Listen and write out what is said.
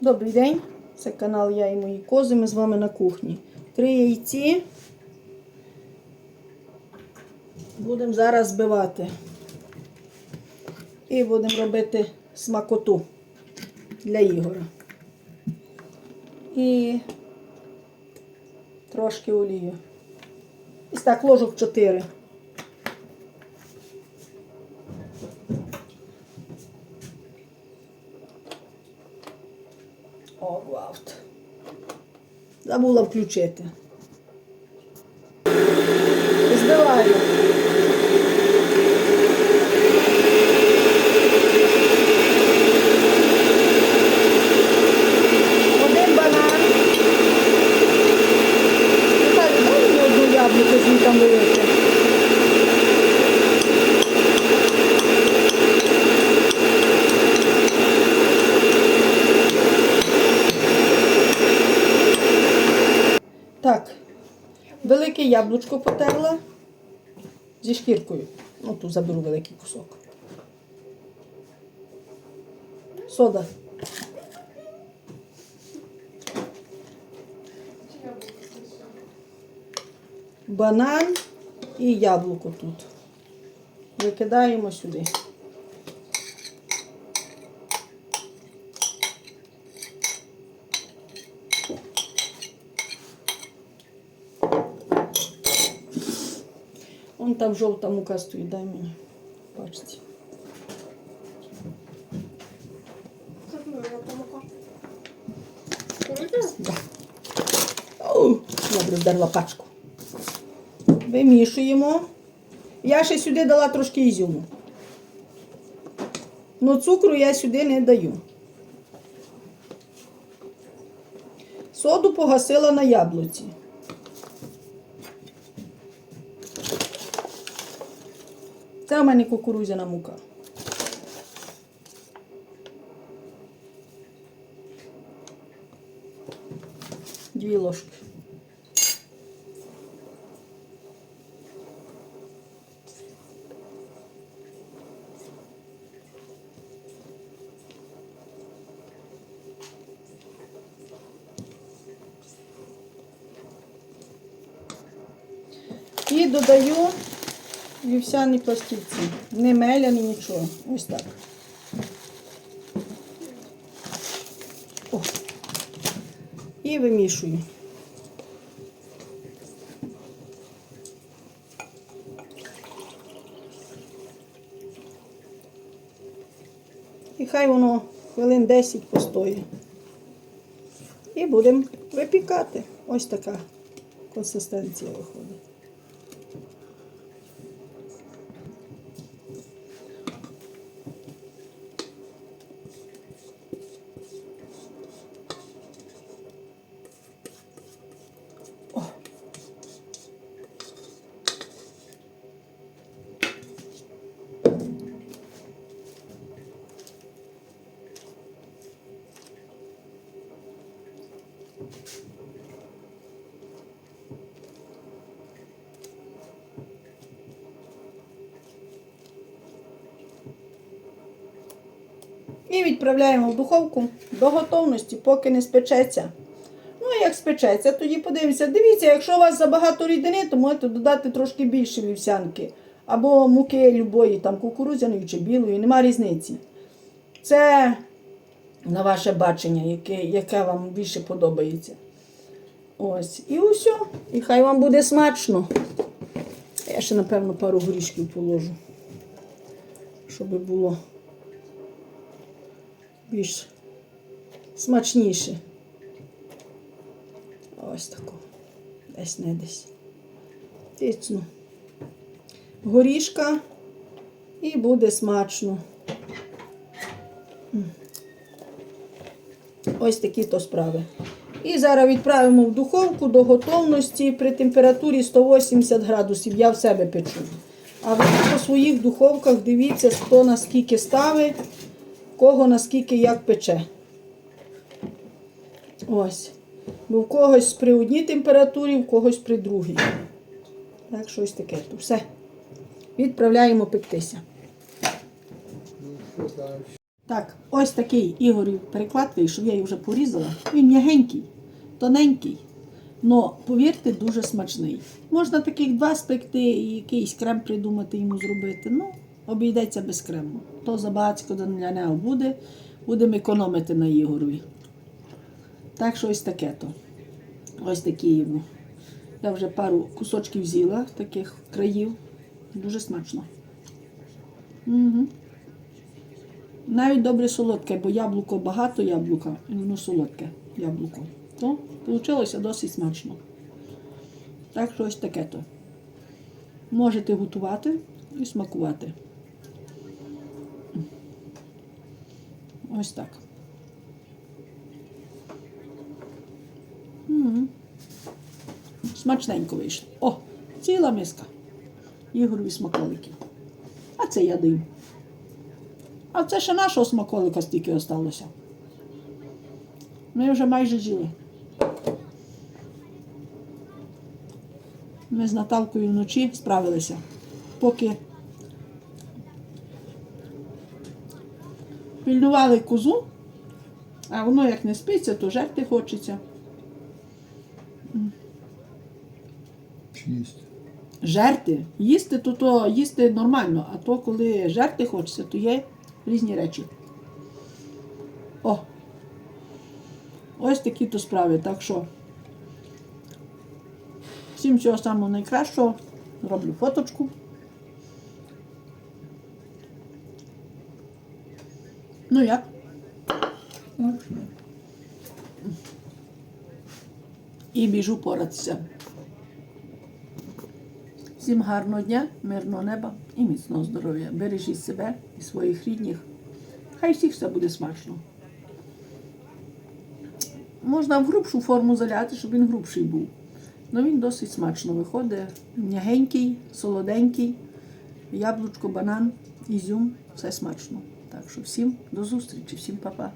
Добрий день, це канал Я і мої кози. Ми з вами на кухні. Три яйці. Будемо зараз збивати. І будемо робити смакоту для Ігора. І трошки олію. Ось так, ложок 4. О, ваут. Забула включити. Збиваю. Один банан. Наталі, дай мені одну яблуко звідти вилити. Так, велике яблучко потерла зі шкіркою. Ну, тут заберу великий кусок. Сода. Банан і яблуко тут. Викидаємо сюди. Вон там жовта мука стоїть, дай мені. Бачите. Да. Добре, вдарила пачку. Вимішуємо. Я ще сюди дала трошки ізюму. Ну, цукру я сюди не даю. Соду погасила на яблуці. Це у мене кукурузяна мука. Дві ложки. І додаю вівсяні пластівці. Не меляні нічого. Ось так. О. І вимішую. І хай воно хвилин 10 постоїть. І будемо випікати. Ось така консистенція виходить. І відправляємо в духовку до готовності, поки не спечеться. Ну, а як спечеться, тоді подивимося. Дивіться, якщо у вас забагато рідини, то можете додати трошки більше вівсянки. Або муки любої, там кукурудзяної чи білої, нема різниці. Це на ваше бачення, яке, яке вам більше подобається. Ось. І усе. І хай вам буде смачно. Я ще, напевно, пару горішків положу, щоб було більш смачніше. Ось тако. Десь не десь. Тицну. Горішка і буде смачно. Ось такі то справи. І зараз відправимо в духовку до готовності при температурі 180 градусів. Я в себе печу. А ви по своїх духовках дивіться, хто наскільки ставить, кого наскільки як пече. Ось. Бо в когось при одній температурі, в когось при другій. Так, щось таке. То все. Відправляємо пектися. Так, ось такий Ігорів переклад вийшов, я його вже порізала. Він м'ягенький, тоненький. Но, повірте, дуже смачний. Можна таких два спекти і якийсь крем придумати йому зробити. Ну, обійдеться без крему. То забагацько для нього буде. Будемо економити на Ігорові. Так що ось таке то. Ось такі йому. Я вже пару кусочків з'їла таких країв. Дуже смачно. Угу. Навіть добре солодке, бо яблуко багато яблука, і воно солодке яблуко. То вийшло досить смачно. Так що ось таке то. Можете готувати і смакувати. Ось так. М. Смачненько вийшло. О, ціла миска. Ігорові смаколиків. А це я даю. А це ще нашого смаколика стільки осталося. Ми вже майже жили. Ми з Наталкою вночі справилися. Поки пильнували козу, а воно як не спиться, то жерти хочеться. Шість. Жерти. Їсти то, то їсти нормально, а то коли жерти хочеться, то є різні речі. О! Ось такі то справи. Так що всім всього самого найкращого. Роблю фоточку. Ну як? І біжу поратися. Всім гарного дня, мирного неба і міцного здоров'я. Бережіть себе і своїх рідних. Хай всіх все буде смачно. Можна в грубшу форму заляти, щоб він грубший був. Ну він досить смачно виходить. М'ягенький, солоденький, яблучко, банан, ізюм, все смачно. Так що всім до зустрічі, всім па-па.